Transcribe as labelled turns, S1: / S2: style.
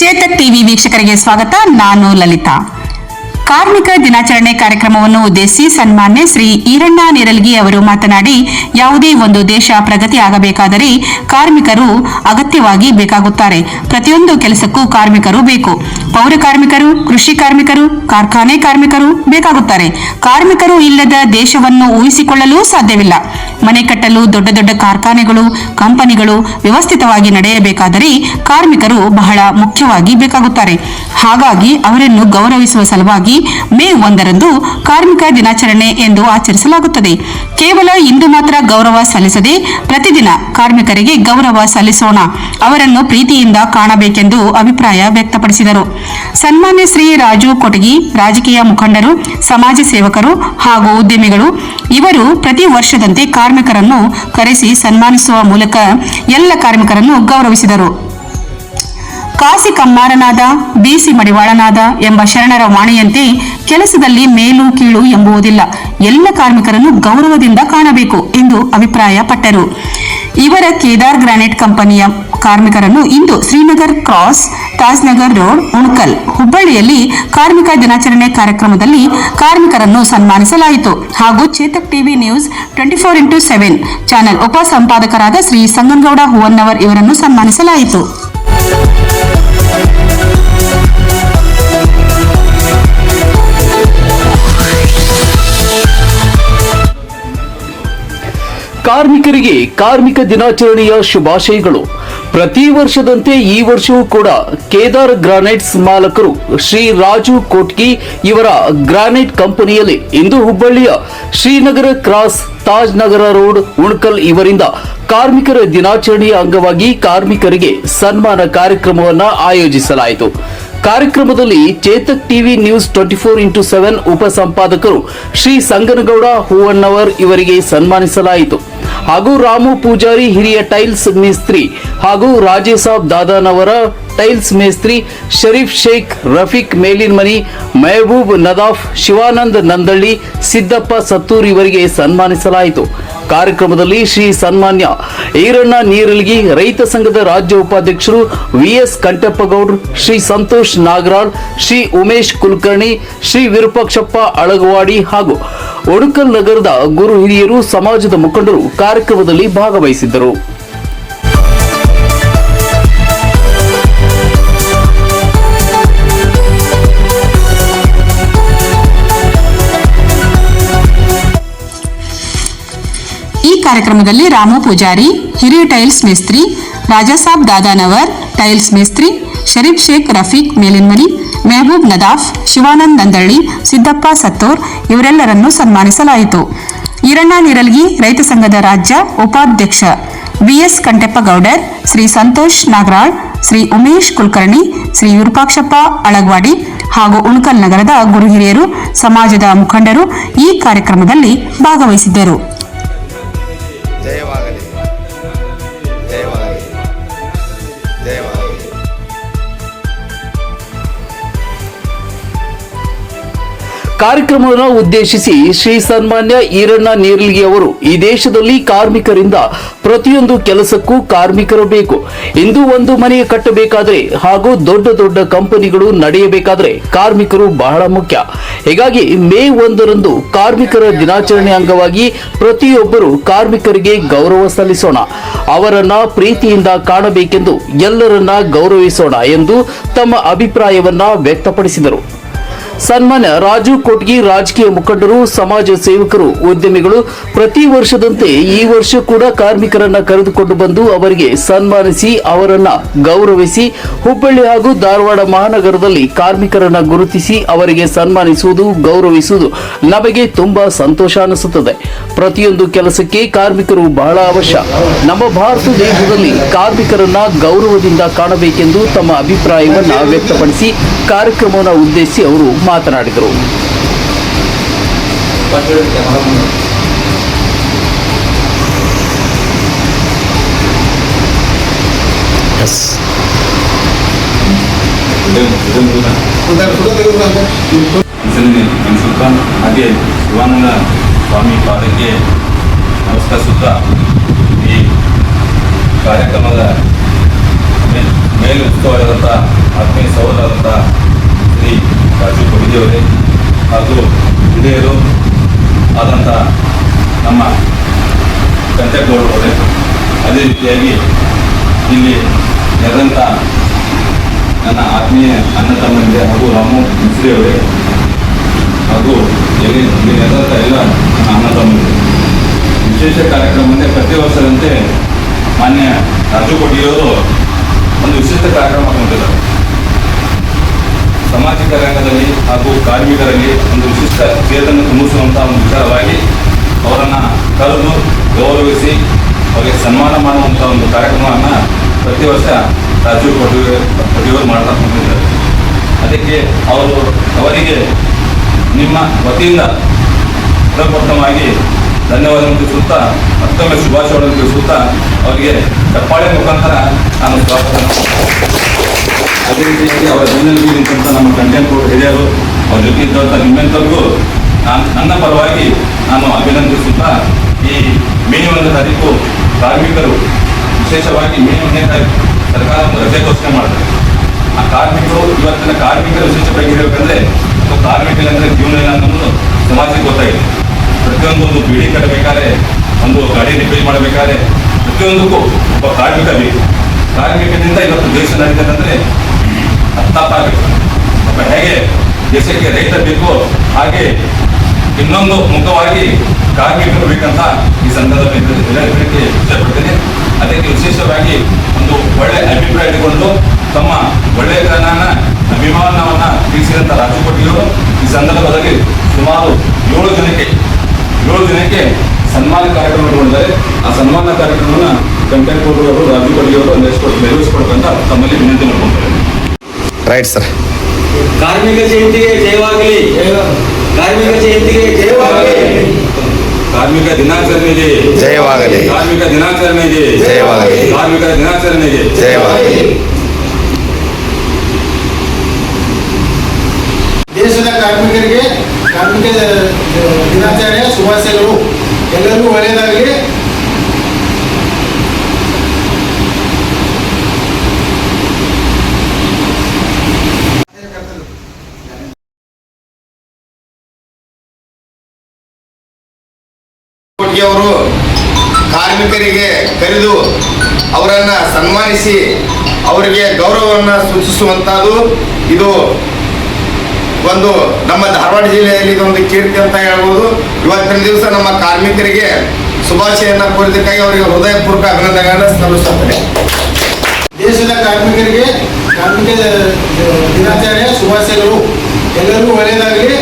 S1: Chetak TV ವೀಕ್ಷಕರಿಗೆ ಸ್ವಾಗತ. ನಾನು ಲಲಿತಾ. ಕಾರ್ಮಿಕ ದಿನಾಚರಣೆ ಕಾರ್ಯಕ್ರಮವನ್ನು ಉದ್ದೇಶಿಸಿ ಸನ್ಮಾನ್ಯ ಶ್ರೀ ಈರಣ್ಣ ನಿರಲ್ಗಿ ಅವರು ಮಾತನಾಡಿ, ಯಾವುದೇ ಒಂದು ದೇಶ ಪ್ರಗತಿ ಆಗಬೇಕಾದರೆ ಕಾರ್ಮಿಕರು ಅಗತ್ಯವಾಗಿ ಬೇಕಾಗುತ್ತಾರೆ. ಪ್ರತಿಯೊಂದು ಕೆಲಸಕ್ಕೂ ಕಾರ್ಮಿಕರು ಬೇಕು. ಪೌರ ಕಾರ್ಮಿಕರು, ಕೃಷಿ ಕಾರ್ಮಿಕರು, ಕಾರ್ಖಾನೆ ಕಾರ್ಮಿಕರು ಬೇಕಾಗುತ್ತಾರೆ. ಕಾರ್ಮಿಕರು ಇಲ್ಲದ ದೇಶವನ್ನು ಊಹಿಸಿಕೊಳ್ಳಲು ಸಾಧ್ಯವಿಲ್ಲ. ಮನೆ ಕಟ್ಟಲು, ದೊಡ್ಡ ದೊಡ್ಡ ಕಾರ್ಖಾನೆಗಳು, ಕಂಪನಿಗಳು ವ್ಯವಸ್ಥಿತವಾಗಿ ನಡೆಯಬೇಕಾದರೆ ಕಾರ್ಮಿಕರು ಬಹಳ ಮುಖ್ಯವಾಗಿ ಬೇಕಾಗುತ್ತಾರೆ. ಹಾಗಾಗಿ ಅವರನ್ನು ಗೌರವಿಸುವ ಸಲುವಾಗಿ ಮೇ ಒಂದರಂದು ಕಾರ್ಮಿಕ ದಿನಾಚರಣೆ ಎಂದು ಆಚರಿಸಲಾಗುತ್ತದೆ. ಕೇವಲ ಇಂದು ಮಾತ್ರ ಗೌರವ ಸಲ್ಲಿಸದೆ ಪ್ರತಿದಿನ ಕಾರ್ಮಿಕರಿಗೆ ಗೌರವ ಸಲ್ಲಿಸೋಣ. ಅವರನ್ನು ಪ್ರೀತಿಯಿಂದ ಕಾಣಬೇಕೆಂದು ಅಭಿಪ್ರಾಯ ವ್ಯಕ್ತಪಡಿಸಿದರು. ಸನ್ಮಾನ್ಯ ಶ್ರೀ ರಾಜು ಕೊಟಗಿ ರಾಜಕೀಯ ಮುಖಂಡರು, ಸಮಾಜ ಸೇವಕರು ಹಾಗೂ ಉದ್ಯಮಿಗಳು, ಇವರು ಪ್ರತಿ ವರ್ಷದಂತೆ ಕಾರ್ಮಿಕರನ್ನು ಕರೆಸಿ ಸನ್ಮಾನಿಸುವ ಮೂಲಕ ಎಲ್ಲ ಕಾರ್ಮಿಕರನ್ನು ಗೌರವಿಸಿದರು. ಕಾಸಿ ಕಮ್ಮಾರನಾದ ಬಿಸಿ ಮಡಿವಾಳನಾದ ಎಂಬ ಶರಣರ ವಾಣಿಯಂತೆ ಕೆಲಸದಲ್ಲಿ ಮೇಲು ಕೀಳು ಎಂಬುವುದಿಲ್ಲ. ಎಲ್ಲ ಕಾರ್ಮಿಕರನ್ನು ಗೌರವದಿಂದ ಕಾಣಬೇಕು ಎಂದು ಅಭಿಪ್ರಾಯಪಟ್ಟರು. ಇವರ ಕೇದಾರ್ ಗ್ರಾನೈಟ್ ಕಂಪನಿಯ ಕಾರ್ಮಿಕರನ್ನು ಇಂದು ಶ್ರೀನಗರ್ ಕ್ರಾಸ್ ತಾಜ್ನಗರ್ ರೋಡ್, ಉಣ್ಕಲ್, ಹುಬ್ಬಳ್ಳಿಯಲ್ಲಿ ಕಾರ್ಮಿಕ ದಿನಾಚರಣೆ ಕಾರ್ಯಕ್ರಮದಲ್ಲಿ ಕಾರ್ಮಿಕರನ್ನು ಸನ್ಮಾನಿಸಲಾಯಿತು. ಹಾಗೂ Chetak TV news twenty four into seven channel ಉಪ ಸಂಪಾದಕರಾದ ಶ್ರೀ ಸಂಗನಗೌಡ ಹೂವನ್ನವರ್ ಇವರನ್ನು ಸನ್ಮಾನಿಸಲಾಯಿತು.
S2: ಕಾರ್ಮಿಕರಿಗೆ ಕಾರ್ಮಿಕ ದಿನಾಚರಣೆಯ ಶುಭಾಶಯಗಳು. ಪ್ರತಿ ವರ್ಷದಂತೆ ಈ ವರ್ಷವೂ ಕೂಡ ಕೇದಾರ್ ಗ್ರಾನೈಟ್ಸ್ ಮಾಲಕರು ಶ್ರೀ ರಾಜು ಕೋಟ್ಕಿ ಇವರ ಗ್ರಾನೈಟ್ ಕಂಪನಿಯಲ್ಲಿ ಇಂದು ಹುಬ್ಬಳ್ಳಿಯ ಶ್ರೀನಗರ ಕ್ರಾಸ್ ತಾಜ್ ನಗರ ರೋಡ್ ಉಣ್ಕಲ್ ಇವರಿಂದ ಕಾರ್ಮಿಕರ ದಿನಾಚರಣೆಯ ಅಂಗವಾಗಿ ಕಾರ್ಮಿಕರಿಗೆ ಸನ್ಮಾನ ಕಾರ್ಯಕ್ರಮವನ್ನು ಆಯೋಜಿಸಲಾಯಿತು. ಕಾರ್ಯಕ್ರಮದಲ್ಲಿ Chetak TV news twenty four into seven ಉಪ ಸಂಪಾದಕರು ಶ್ರೀ ಸಂಗನಗೌಡ ಹೂವಣ್ಣವರ್ ಇವರಿಗೆ ಸನ್ಮಾನಿಸಲಾಯಿತು. ಹಾಗೂ ರಾಮು ಪೂಜಾರಿ ಹಿರಿಯ ಟೈಲ್ಸ್ ಮೇಸ್ತ್ರಿ ಹಾಗೂ ರಾಜೇಸಾಬ್ ದಾದಾನವರ ಟೈಲ್ಸ್ ಮೇಸ್ತ್ರಿ ಶರೀಫ್ ಶೇಖ್, ರಫೀಕ್ ಮೇಲಿನ್ಮನಿ, ಮೆಹಬೂಬ್ ನದಾಫ್, ಶಿವಾನಂದ್ ನಂದಳ್ಳಿ, ಸಿದ್ದಪ್ಪ ಸತ್ತೂರ್ ಇವರಿಗೆ ಸನ್ಮಾನಿಸಲಾಯಿತು. ಕಾರ್ಯಕ್ರಮದಲ್ಲಿ ಶ್ರೀ ಸನ್ಮಾನ್ಯ ಈರಣ್ಣ ನೀರಲ್ಗಿ ರೈತ ಸಂಘದ ರಾಜ್ಯ ಉಪಾಧ್ಯಕ್ಷರು ವಿಎಸ್ ಕಂಟಪ್ಪಗೌಡ್ರು ಶ್ರೀ ಸಂತೋಷ್ ನಾಗರಾಳ್, ಶ್ರೀ ಉಮೇಶ್ ಕುಲಕರ್ಣಿ, ಶ್ರೀ ವಿರೂಪಾಕ್ಷಪ್ಪ ಅಳಗವಾಡಿ ಹಾಗೂ ಒಡುಕಲ್ ನಗರದ ಗುರು ಹಿರಿಯರು, ಸಮಾಜದ ಮುಖಂಡರು ಕಾರ್ಯಕ್ರಮದಲ್ಲಿ ಭಾಗವಹಿಸಿದ್ದರು.
S1: ಕಾರ್ಯಕ್ರಮದಲ್ಲಿ ರಾಮು ಪೂಜಾರಿ, ಹಿರಿಯ ಟೈಲ್ಸ್ ಮೇಸ್ತ್ರಿ, ರಾಜಾಸಾಬ್ ದಾದಾನವರ್, ಟೈಲ್ಸ್ ಮೇಸ್ತ್ರಿ, ಶರೀಫ್ ಶೇಖ್ ರಫೀಕ್ ಮೇಲಿನ್ಮನಿ, ಮೆಹಬೂಬ್ ನದಾಫ್, ಶಿವಾನಂದ್ ನಂದಳ್ಳಿ, ಸಿದ್ದಪ್ಪ ಸತ್ತೋರ್ ಇವರೆಲ್ಲರನ್ನು ಸನ್ಮಾನಿಸಲಾಯಿತು. ಈರಣ್ಣ ನಿರಲ್ಗಿ, ರೈತ ಸಂಘದ ರಾಜ್ಯ ಉಪಾಧ್ಯಕ್ಷ ವಿಎಸ್ ಕಂಟೆಪ್ಪಗೌಡರ್, ಶ್ರೀ ಸಂತೋಷ್ ನಾಗರಾಳ್, ಶ್ರೀ ಉಮೇಶ್ ಕುಲಕರ್ಣಿ, ಶ್ರೀ ವಿರೂಪಾಕ್ಷಪ್ಪ ಅಳಗ್ವಾಡಿ ಹಾಗೂ ಉಣಕಲ್ ನಗರದ ಗುರು ಹಿರಿಯರು ಸಮಾಜದ ಮುಖಂಡರು ಈ ಕಾರ್ಯಕ್ರಮದಲ್ಲಿ ಭಾಗವಹಿಸಿದ್ದರು.
S3: ಜಯವಾಗಲಿ
S2: ಕಾರ್ಯಕ್ರಮವನ್ನು ಉದ್ದೇಶಿಸಿ ಶ್ರೀ ಸನ್ಮಾನ್ಯ ಈರಣ್ಣ ನೀರ್ಲಿಗಿ ಅವರು ಈ ದೇಶದಲ್ಲಿ ಕಾರ್ಮಿಕರಿಂದ ಪ್ರತಿಯೊಂದು ಕೆಲಸಕ್ಕೂ ಕಾರ್ಮಿಕರು ಬೇಕು. ಇಂದು ಒಂದು ಮನೆಯ ಕಟ್ಟಬೇಕಾದ್ರೆ ಹಾಗೂ ದೊಡ್ಡ ದೊಡ್ಡ ಕಂಪನಿಗಳು ನಡೆಯಬೇಕಾದ್ರೆ ಕಾರ್ಮಿಕರು ಬಹಳ ಮುಖ್ಯ. ಹೀಗಾಗಿ ಮೇ ಒಂದರಂದು ಕಾರ್ಮಿಕರ ದಿನಾಚರಣೆ ಅಂಗವಾಗಿ ಪ್ರತಿಯೊಬ್ಬರು ಕಾರ್ಮಿಕರಿಗೆ ಗೌರವ ಸಲ್ಲಿಸೋಣ. ಅವರನ್ನ ಪ್ರೀತಿಯಿಂದ ಕಾಣಬೇಕೆಂದು ಎಲ್ಲರನ್ನ ಗೌರವಿಸೋಣ ಎಂದು ತಮ್ಮ ಅಭಿಪ್ರಾಯವನ್ನ ವ್ಯಕ್ತಪಡಿಸಿದರು. ಸನ್ಮಾನ್ಯ ರಾಜು ಕೊಟ್ಗಿ ರಾಜಕೀಯ ಮುಖಂಡರು, ಸಮಾಜ ಸೇವಕರು, ಉದ್ಯಮಿಗಳು ಪ್ರತಿ ವರ್ಷದಂತೆ ಈ ವರ್ಷ ಕೂಡ ಕಾರ್ಮಿಕರನ್ನ ಕರೆದುಕೊಂಡು ಬಂದು ಅವರಿಗೆ ಸನ್ಮಾನಿಸಿ, ಅವರನ್ನ ಗೌರವಿಸಿ, ಹುಬ್ಬಳ್ಳಿ ಹಾಗೂ ಧಾರವಾಡ ಮಹಾನಗರದಲ್ಲಿ ಕಾರ್ಮಿಕರನ್ನ ಗುರುತಿಸಿ, ಅವರಿಗೆ ಸನ್ಮಾನಿಸುವುದು, ಗೌರವಿಸುವುದು ನಮಗೆ ತುಂಬಾ ಸಂತೋಷ ಅನಿಸುತ್ತದೆ. ಪ್ರತಿಯೊಂದು ಕೆಲಸಕ್ಕೆ ಕಾರ್ಮಿಕರು ಬಹಳ ಅವಶ್ಯ. ನಮ್ಮ ಭಾರತ ದೇಶದಲ್ಲಿ ಕಾರ್ಮಿಕರನ್ನ ಗೌರವದಿಂದ ಕಾಣಬೇಕೆಂದು ತಮ್ಮ ಅಭಿಪ್ರಾಯವನ್ನ ವ್ಯಕ್ತಪಡಿಸಿ ಕಾರ್ಯಕ್ರಮವನ್ನು ಉದ್ದೇಶಿಸಿ ಅವರು ಮಾತನಾಡಿದರು.
S4: ಹಾಗೆ ಶಿವಾನಂದ ಸ್ವಾಮಿ ಪಾದಕ್ಕೆ ನಮಸ್ಕರಿಸುತ್ತಾ ಈ ಕಾರ್ಯಕ್ರಮದ ಮೇಲೆ ಮುಖ್ಯವಾದಂಥ ಆತ್ಮೀಯ ಸಹೋದರಾದಂಥ ಕೊಡಿದೇವರೇ ಹಾಗೂ ಹಿರಿಯರು ಆದಂಥ ನಮ್ಮ ಕಂಚೇಗೌಡರವರೇ ಅದೇ ರೀತಿಯಾಗಿ ಇಲ್ಲಿ ನೆರೆದಂಥ ನನ್ನ ಆತ್ಮೀಯ ಅಣ್ಣ ತಮ್ಮನಿಗೆ ಹಾಗೂ ರಾಮು ಮಿಸ್ರಿಯವರೇ ಹಾಗೂ ಎಲ್ಲಿ ಇಲ್ಲಿ ನೆರೆದಂಥ ಎಲ್ಲ ನನ್ನ ಅಣ್ಣ ತಮ್ಮನಿಗೆ. ವಿಶೇಷ ಕಾರ್ಯಕ್ರಮದಲ್ಲಿ ಪ್ರತಿ ವರ್ಷದಂತೆ ಮಾನ್ಯ ರಾಜು ಕೊಟ್ಟಿಯವರು ಒಂದು ವಿಶಿಷ್ಟ ಕಾರ್ಯಕ್ರಮ ಹೊಂದಿದ್ದಾರೆ ಸಾಮಾಜಿಕ ರಂಗದಲ್ಲಿ ಹಾಗೂ ಕಾರ್ಮಿಕರಲ್ಲಿ ಒಂದು ವಿಶಿಷ್ಟ ಚೇತನ ತುಂಬಿಸುವಂತಹ ಒಂದು ವಿಚಾರವಾಗಿ ಅವರನ್ನು ಕರೆದು ಗೌರವಿಸಿ ಅವರಿಗೆ ಸನ್ಮಾನ ಮಾಡುವಂಥ ಒಂದು ಕಾರ್ಯಕ್ರಮವನ್ನು ಪ್ರತಿ ವರ್ಷ ರಾಜೀವ್ ಪಟೇಲ್ ಪಟೇಲ್ ಮಾಡ್ತಾ ಬಂದಿದ್ದಾರೆ ಅದಕ್ಕೆ ಅವರು ಅವರಿಗೆ ನಿಮ್ಮ ವತಿಯಿಂದ ಪ್ರಪ್ರಥಮವಾಗಿ ಧನ್ಯವಾದಗಳನ್ನು ತಿಳಿಸುತ್ತಾ ಮತ್ತೊಮ್ಮೆ ಶುಭಾಶಯಗಳನ್ನು ತಿಳಿಸುತ್ತಾ ಅವರಿಗೆ ಚಪ್ಪಾಳೆ ಮುಖಾಂತರ ನಾನು ಸ್ವಾಗತ ಅದೇ ರೀತಿಯಾಗಿ ಅವರ ಬೆನ್ನಲ್ಲಿ ನಿಂತ ನಮ್ಮ ಕಂಟೆಂಟ್ ಬೋರ್ಡ್ ಹಿರಿಯರು, ಅವ್ರ ಜೊತೆ ಇದ್ದಂಥ ನಿಮ್ಮೆಂತರಿಗೂ ನಾನು ನನ್ನ ಪರವಾಗಿ ನಾನು ಅಭಿನಂದಿಸುತ್ತಾ ಈ ಮೇ ಒಂದು ತಾರೀಕು ಕಾರ್ಮಿಕರು ವಿಶೇಷವಾಗಿ ಮೇ ಒಂದನೇ ತಾರೀಕು ಸರ್ಕಾರ ಒಂದು ರಜೆ ಘೋಷಣೆ ಮಾಡ್ತಾರೆ. ಆ ಕಾರ್ಮಿಕರು ಇವತ್ತಿನ ಕಾರ್ಮಿಕರು ವಿಶೇಷವಾಗಿ ಹೇಳಬೇಕಂದ್ರೆ ಕಾರ್ಮಿಕರಂದ್ರೆ ಜೀವನ ಇಲ್ಲ ಅನ್ನೋದು ಸಮಾಜಕ್ಕೆ ಗೊತ್ತಾಗಿದೆ. ಪ್ರತಿಯೊಂದು ಬಿಡಿ ಕಟ್ಟಬೇಕಾದ್ರೆ, ಒಂದು ಗಾಡಿ ರಿಪೇರಿ ಮಾಡಬೇಕಾದ್ರೆ ಪ್ರತಿಯೊಂದಕ್ಕೂ ಒಬ್ಬ ಕಾರ್ಮಿಕ ಬೇಕು. ಕಾರ್ಮಿಕದಿಂದ ಇವತ್ತು ದೇಶ ನಡೀತದಂದ್ರೆ ತಪ್ಪಾಗಬೇಕು ಒಬ್ಬ ಹೇಗೆ ದೇಶಕ್ಕೆ ರೈತ ಬೇಕೋ ಹಾಗೆ ಇನ್ನೊಂದು ಮುಖವಾಗಿ ಕಾರ್ಮಿಕರು ಬೇಕಂತ ಈ ಸಂದರ್ಭದಲ್ಲಿ ಹೇಳಲಿಕ್ಕೆ ಇಷ್ಟಪಡ್ತೇನೆ ಅದಕ್ಕೆ ವಿಶೇಷವಾಗಿ ಒಂದು ಒಳ್ಳೆ ಅಭಿಪ್ರಾಯ ಇಟ್ಟುಕೊಂಡು ತಮ್ಮ ಒಳ್ಳೆಯತನನ ಅಭಿಮಾನವನ್ನ ತಿಳಿಸಿದಂಥ ರಾಜಕೋಟಿಯವರು ಈ ಸಂದರ್ಭದಲ್ಲಿ ಸುಮಾರು ಏಳು ಜನಕ್ಕೆ ಏಳು ದಿನಕ್ಕೆ ಸನ್ಮಾನ ಕಾರ್ಯಕ್ರಮ ಇಟ್ಕೊಂಡಿದ್ದಾರೆ ಆ ಸನ್ಮಾನ ಕಾರ್ಯಕ್ರಮವನ್ನು ಕಂಟೆಂಟ್ ಅವರು ರಾಜು ಕೊಟ್ಟಿಯವರು ಒಂದಷ್ಟು ನೆರವೇರಿಸಿಕೊಡ್ಬೇಕಂತ ತಮ್ಮಲ್ಲಿ ವಿನಂತಿ ಮಾಡ್ಕೊಂತಾರೆ
S3: ರೈಟ್ ಸರ್
S5: ಕಾರ್ಮಿಕ ಜಯಂತಿಗೆ ಜಯವಾಗಲಿ. ಕಾರ್ಮಿಕ ಜಯಂತಿಗೆ ಜಯವಾಗಲಿ.
S4: ಕಾರ್ಮಿಕ ದಿನಾಚರಣೆಗೆ
S3: ಜಯವಾಗಲಿ.
S4: ಕಾರ್ಮಿಕ ದಿನಾಚರಣೆಗೆ
S3: ಜಯವಾಗಲಿ.
S4: ಕಾರ್ಮಿಕ ದಿನಾಚರಣೆಗೆ
S3: ಜಯವಾಗಲಿ.
S6: ದೇಶದ ಕಾರ್ಮಿಕರಿಗೆ ಕಾರ್ಮಿಕ ದಿನಾಚರಣೆಯ ಶುಭಾಶಯಗಳು. ಎಲ್ಲರಿಗೂ ಒಳ್ಳೆಯದಾಗಲಿ.
S3: ಅವರು ಕಾರ್ಮಿಕರಿಗೆ ಕರೆದು ಅವರನ್ನ ಸನ್ಮಾನಿಸಿ ಅವರಿಗೆ ಗೌರವವನ್ನು ಸೂಚಿಸುವಂತಹದ್ದು ಇದು ಒಂದು ನಮ್ಮ ಧಾರವಾಡ ಜಿಲ್ಲೆಯಲ್ಲಿ ಒಂದು ಕೀರ್ತಿ ಅಂತ ಹೇಳ್ಬೋದು. ಇವತ್ತಿನ ದಿವಸ ನಮ್ಮ ಕಾರ್ಮಿಕರಿಗೆ ಶುಭಾಶಯನ ಕೋರಿದಕ್ಕಾಗಿ ಅವರಿಗೆ ಹೃದಯಪೂರ್ವಕ ಅಭಿನಂದನೆಗಳನ್ನು ಸಲ್ಲಿಸುತ್ತೇನೆ.
S6: ದೇಶದ ಕಾರ್ಮಿಕರಿಗೆ ಕಾರ್ಮಿಕ ದಿನಾಚರಣೆಯ ಶುಭಾಶಯಗಳು. ಎಲ್ಲರಿಗೂ ಒಳ್ಳೆಯದಾಗಲಿ.